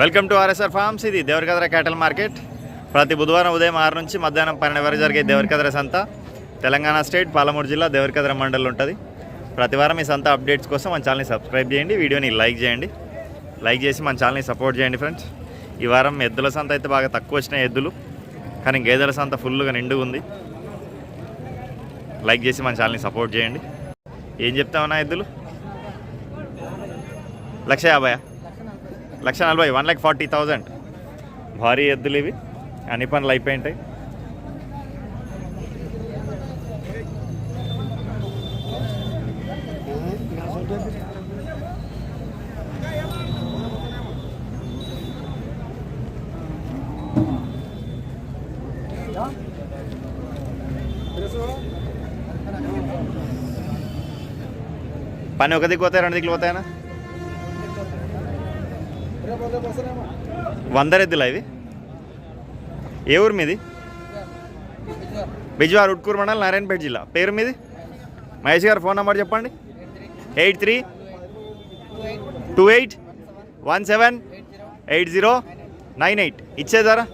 Welcome to RSR forms. ఇది Devarakadra క్యాటల్ market. ప్రతి బుధవారం ఉదయం ఆరు నుంచి మధ్యాహ్నం పన్నెండు వరకు జరిగే దేవరకద్ర సంత. తెలంగాణ స్టేట్ పాలమూరు జిల్లా దేవరకద్ర మండలం ఉంటుంది. ప్రతి వారం ఈ సంత అప్డేట్స్ కోసం మన ఛానల్ని సబ్స్క్రైబ్ చేయండి వీడియోని లైక్ చేయండి. లైక్ చేసి మన ఛానల్ని సపోర్ట్ చేయండి ఫ్రెండ్స్. ఈ వారం ఎద్దుల సంత అయితే బాగా తక్కువ వచ్చినాయి ఎద్దులు. కానీ గేదెల సంత ఫుల్గా నిండు ఉంది. లైక్ చేసి మన ఛానల్ని సపోర్ట్ చేయండి. ఏం చెప్తామన్నా ఎద్దులు? లక్ష యాభై లక్ష నలభై వన్ ల్యాక్ ఫార్టీ థౌజండ్ భారీ ఎద్దులు ఇవి. అన్ని పనులు అయిపోయి ఉంటాయి పని ఒక దిక్కు పోతాయి రెండు దిక్కులు పోతాయనా? వంద రెద్దులా ఇవి ఏ ఊరు మీది? బిజ్వార్ ఉట్కూరు మండలం నారాయణపేట జిల్లా. పేరు మీది? మహేష్ గారు ఫోన్ నెంబర్ చెప్పండి. Eight three two eight one seven eight zero nine eight. ఇచ్చేదారా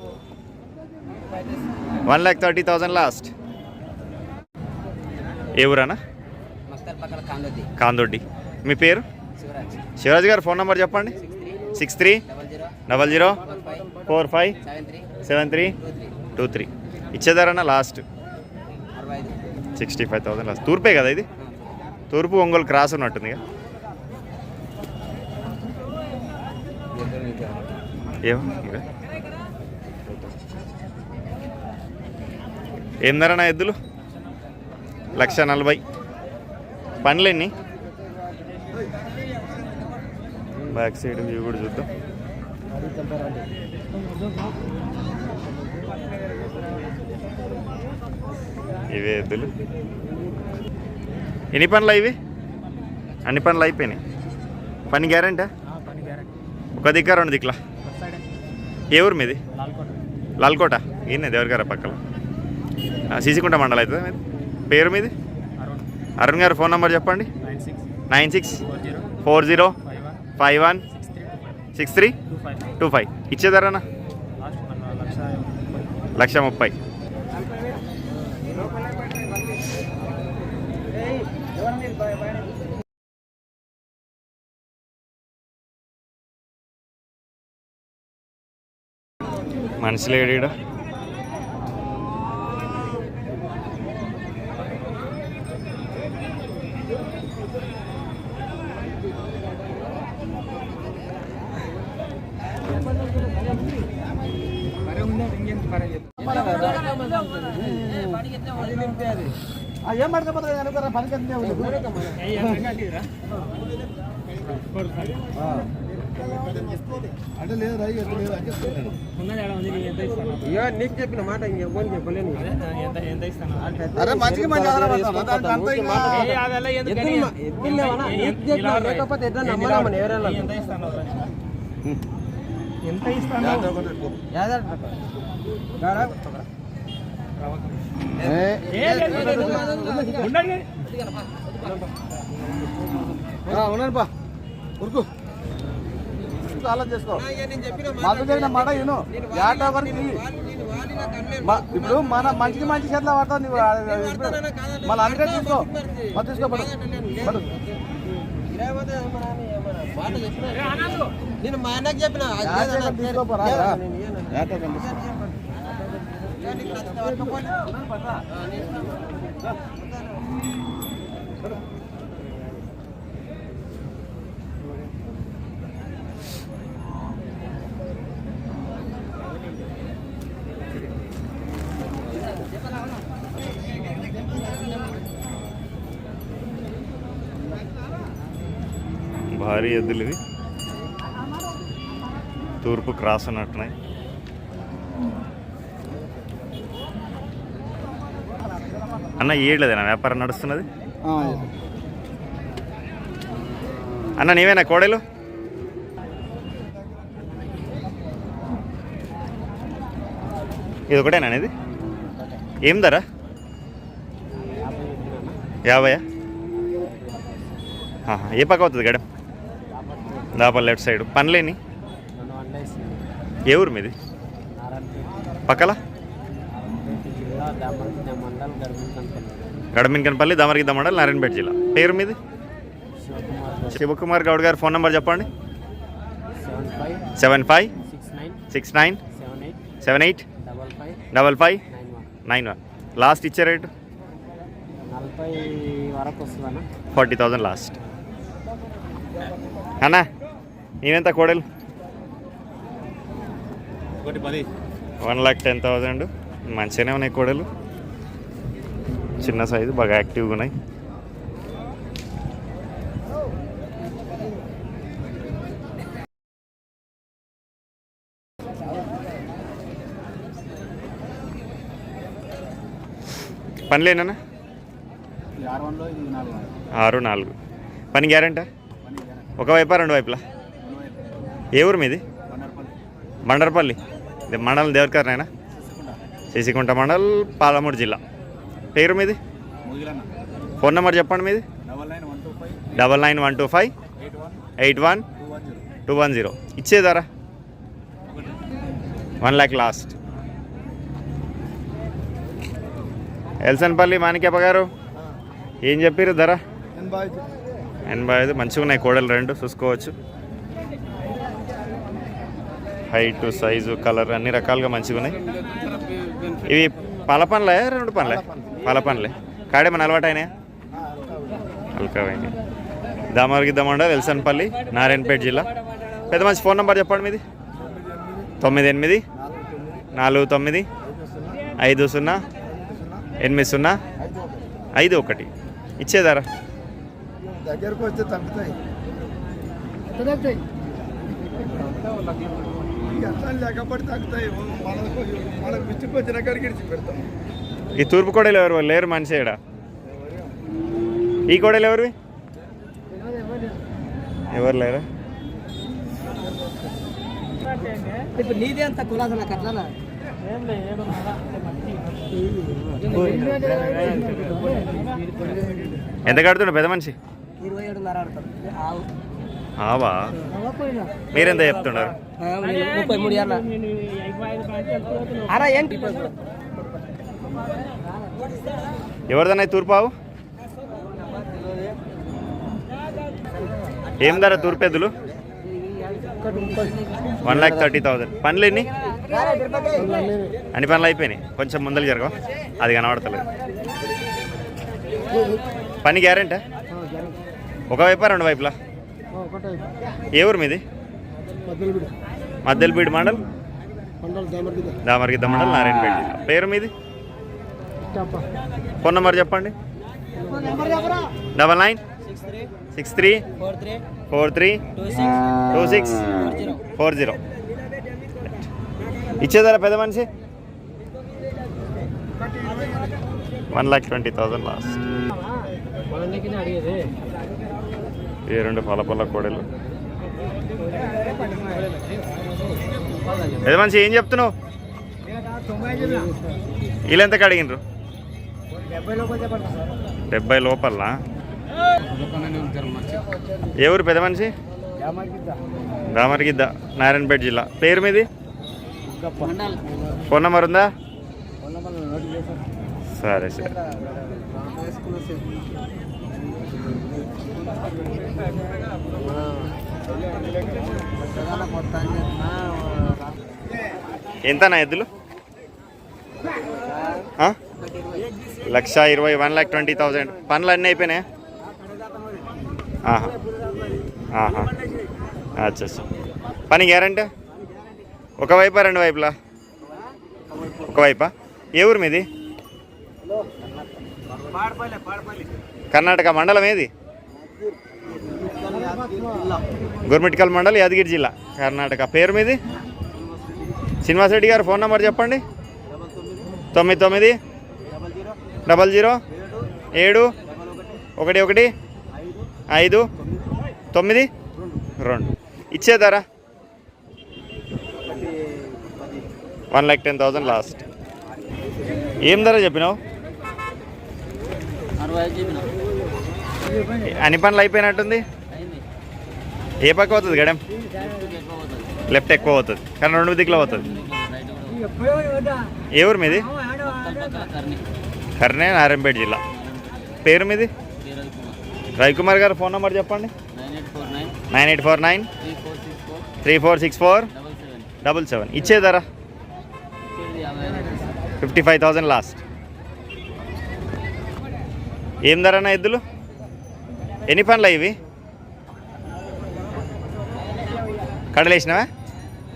one lakh thirty thousand last. ఏ కాందొద్ది కాందొడ్డి మీ పేరు? శివరాజ్ గారు ఫోన్ నెంబర్ చెప్పండి. Six three double zero four five seven three two three. ఇచ్చేదారన్న last? Sixty five thousand last. తూర్పే కదా ఇది? తూర్పు Ongole cross ఉన్నట్టుంది ఇక. ఏమో ఏం ధర నా ఎద్దులు? లక్ష నలభై. పండ్లు ఎన్ని బ్యాక్ సైడ్ వ్యూ కూడా చూద్దాం. ఇవే ఎద్దులు. ఎన్ని పనులు ఇవి? అన్ని పనులు అయిపోయినాయి. పని గ్యారంటీ? ఒక దిక్క రెండు దిక్కులా? ఏ? ఊరు మీది? లాల్కోట. ఈయన దేవరగార పక్కల? సీసీకుంట మండలం అవుతుంది మీది? పేరు మీది? అరుణ్. గారు ఫోన్ నెంబర్ చెప్పండి. Nine six four zero. Five one? Six three? Two five. ఇచ్చేదారనా లక్ష ముప్పై. మనిషి లేడు ఏం పడకపోతే అనుకోరా పనికి అంటే లేదు రాయి నీకు చెప్పిన మాట ఇంకెవ్వరికి చెప్పలేను అరే మంచిగా మంచి ఆధారపడతాం దానికి అంతా ఇంకా ఎద్దులు మా- ఎద్దులు లేవనా? నీకు చెప్పిన లేకపోతే ఎట్లా నమ్మలేమని ఎవరైనా ఎంత ఇస్తాను ఉన్నాను పా ఉరుకు ఆలోచన చేసుకో మాకు జరిగిన మాట విను యాట వరకు ఇప్పుడు మన మంచికి మంచి చేతిలో పడతావు నువ్వు మళ్ళీ అందుకే తీసుకో మరి తీసుకో పడు పడు నేను మా అన్నకు చెప్పిన భారీ ఎద్దులు ఇవి తూర్పు క్రాస్ ఉన్నట్టున్నాయి అన్న ఏడలేదేనా వ్యాపారం నడుస్తున్నది? అన్న నీవేనా కోడలు? ఇది ఒకటేనా ఇది ఏం ధర? యాభయా ఏ పక్క అవుతుంది గడం దాపల్ లెఫ్ట్ సైడ్. పనులేని ఏ ఊరు మీది? పక్కల? గడమిన్ కనపల్లి. దామరికి మండల్ నారాయణపేట జిల్లా. పేరు మీది? శివకుమార్ గౌడ్. గారి ఫోన్ నెంబర్ చెప్పండి. Seven five six nine seven eight seven eight double five double five nine one. Last ఇచ్చే రేటు? Forty thousand last. అన్నా నేనెంత కోడలు? వన్ లాక్ టెన్ థౌజండ్ మంచిగానే ఉన్నాయి కోడలు. చిన్న సైజు బాగా యాక్టివ్గా ఉన్నాయి. పనిలేనా ఆరు నాలుగు. పని గ్యారంటా? ఒక వైపా రెండు వైపులా ఏ ఊరు మీది? మండరపల్లి. ఇది మండలం దేవరకర్నైనా సిసికుంట. శశికుంట మండల్ పాలమూరు జిల్లా. పేరు మీది. ఫోన్ నెంబర్ చెప్పండి మీది? Double nine one two five. Eight one. Two one zero. ఇచ్చేదారా one lakh last. Elsanpalli Manikyappa గారు ఏం చెప్పారు ధర. ఎనభై ఐదు. మంచిగా ఉన్నాయి కోడలు రెండు చూసుకోవచ్చు. హైట్ సైజు కలర్ అన్ని రకాలుగా మంచిగా ఉన్నాయి. ఇవి పాల పనులే రెండు పనులే పాల పనులే కాడేమన్నా అలవాటు అయినాయా ఆ, అంతా ఒకటి. అల్కవైంది దామర్గి దమండల్ ఎల్సన్పల్లి నారాయణపేట జిల్లా. పెద్ద మంచి ఫోన్ నెంబర్ చెప్పండి మీది. తొమ్మిది ఎనిమిది నాలుగు తొమ్మిది ఐదు సున్నా ఎనిమిది సున్నా ఐదు ఒకటి. ఇచ్చేదారా? దగ్గరకు వస్తే తగ్గుతాయి లేకపోతే తగ్గుతాయి. మనకు మనకు మిస్టేక్ వచ్చిన కాడికి ఇడిచి పెడతాం. ఈ తూర్పు కోడలు ఎవరు? లేరు మనిషి ఈడ ఈ కోడలు ఎవరివి? ఎవరు లేరా? ఎంత కడుతుండ పెద్ద మనిషి? ఆవు. మీరెంత చెప్తున్నారు? ముప్పై మూడు ఎవరిదన్నా ఈ తూర్పు ఆవు? ఏం ధర తూర్పెద్దులు వన్ ల్యాక్ థర్టీ థౌజండ్. పనులు ఎన్ని? అన్ని పనులు అయిపోయినాయి. కొంచెం ముందలు జరగవు? అది కనబడతలేదు. పని గ్యారెంటా? ఒక వైపా రెండు వైపులా? ఏ ఊరు మీది? మద్దెలపీడి మండల్? దామర్గిద్ద. మండల్ నారాయణపేట. పేరు మీది? ఫోన్ నెంబర్ చెప్పండి. Double nine. Six three. Six three. Four three. Two six. Two six. Four zero. ఇచ్చేదారా పెద్ద మనిషి? One lakh twenty thousand last. అడిగేది. ఈ రెండు పల పల కోడలు. పెద్ద మనిషి ఏం చెప్తున్నావు? వీళ్ళు ఎంతకు అడిగినరు డెబ్బై లోపల ఏ ఊరు పెద్ద మనిషి? రామరిగిద్ద నారాయణపేట జిల్లా. పేరు మీది? ఫోన్ నెంబర్ ఉందా? సరే సరే. ఎంతనా ఎద్దులు? లక్ష ఇరవై వన్ ల్యాక్ ట్వంటీ థౌజండ్. పనులు అన్నీ అయిపోయినాయా? ఆహా. ఆహా. అచ్చా పని గ్యారంటీ? ఒక వైపా రెండు వైపులా? ఒక వైపా? ఏ ఊరు మీది? కర్ణాటక మండలం ఏది? గుర్మిట్కల్ మండల్ యాదగిరి జిల్లా. కర్ణాటక. పేరు మీది? శ్రీనివాస్ రెడ్డి గారు ఫోన్ నెంబర్ చెప్పండి. తొమ్మిది తొమ్మిది డబల్ జీరో? ఏడు? ఒకటి ఒకటి? ఐదు? తొమ్మిది? రెండు. ఇచ్చేదారా one lakh ten thousand last. ఏం ధర చెప్పినావు? అన్ని పనులు అయిపోయినట్టుంది? ఏ పక్క అవుతుంది గడం లెఫ్ట్ ఎక్కువ అవుతుంది కానీ రెండు దిక్కులో అవుతుంది ఏ ఊరు మీది? కర్నే నారాయణపేట జిల్లా. పేరు మీది? రవికుమార్ గారు ఫోన్ నెంబర్ చెప్పండి. Nine eight four nine. Three four six four. Double seven ఇచ్చే ధర ఫిఫ్టీ ఫైవ్ థౌజండ్ లాస్ట్. ఏం ధర అన్న ఎద్దులు? ఎన్ని పనులు ఇవి కడలేసినావా?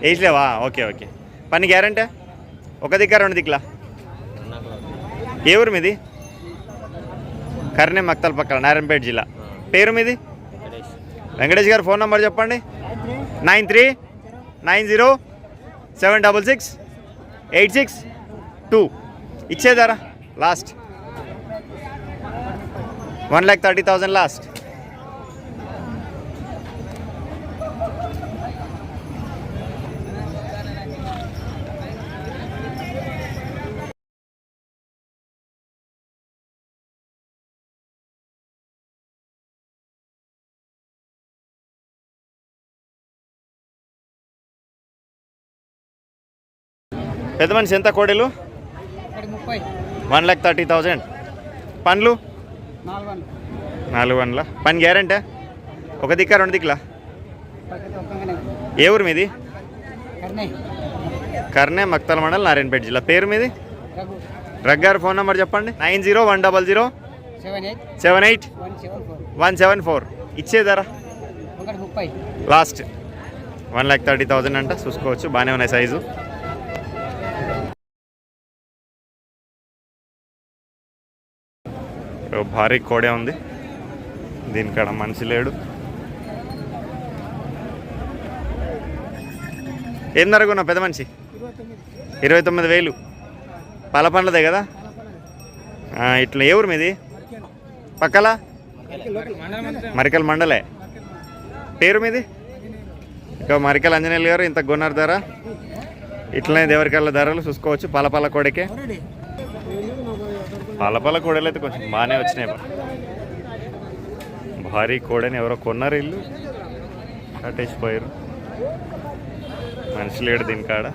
వేసలేవా ఓకే ఓకే. పని గ్యారంటీ? ఒక దిక్కా రెండు దిక్కులా ఏ ఊరు మీది? కర్ణం మక్తల్ పక్కన నారాయణపేట జిల్లా. పేరు మీది? వెంకటేష్ గారు ఫోన్ నెంబర్ చెప్పండి. Nine three nine zero seven double six eight six two. ఇచ్చేదారా last. One lakh thirty thousand last. పెద్ద మనిషి ఎంత కోడెలు? One lakh thirty thousand. పండ్లు? నాలుగు వందలు. పని గ్యారంటీ? ఒక దిక్కా రెండు దిక్కులా? ఏ ఊరు మీది? కర్నే. మక్తల మండల్ నారాయణపేట జిల్లా. పేరు మీది? రగ్గారు ఫోన్ నెంబర్ చెప్పండి. Nine zero one double zero seven eight one seven four. One seven four. ఇచ్చే ధర? ఒకటి ముప్పై. Last. One lakh thirty thousand అంట. చూసుకోవచ్చు. బాగానే ఉన్నాయి సైజు. భారీ కోడే ఉంది. దీనికాడ మనిషి లేడు. ఏం ధరకున్నా పెద్ద మనిషి? ఇరవై తొమ్మిది వేలు. పాల పండ్లదే కదా? ఇట్లా ఏ ఊరు మీది? పక్కల? మరికల్ మండలే. పేరు మీది? ఇక మరికల్ అంజనేయులు గారు ఇంత కొన్నారు ధర. ఇట్లనే దేవరికల్ల ధరలు చూసుకోవచ్చు. పలపల కోడికే. పలపల కోడలు అయితే కొంచెం బాగానే వచ్చినాయి బా. భారీ కోడని ఎవరో కొన్నారు ఇల్లు. కట్టేసిపోయారు. మనిషి లేడు దీని కాడ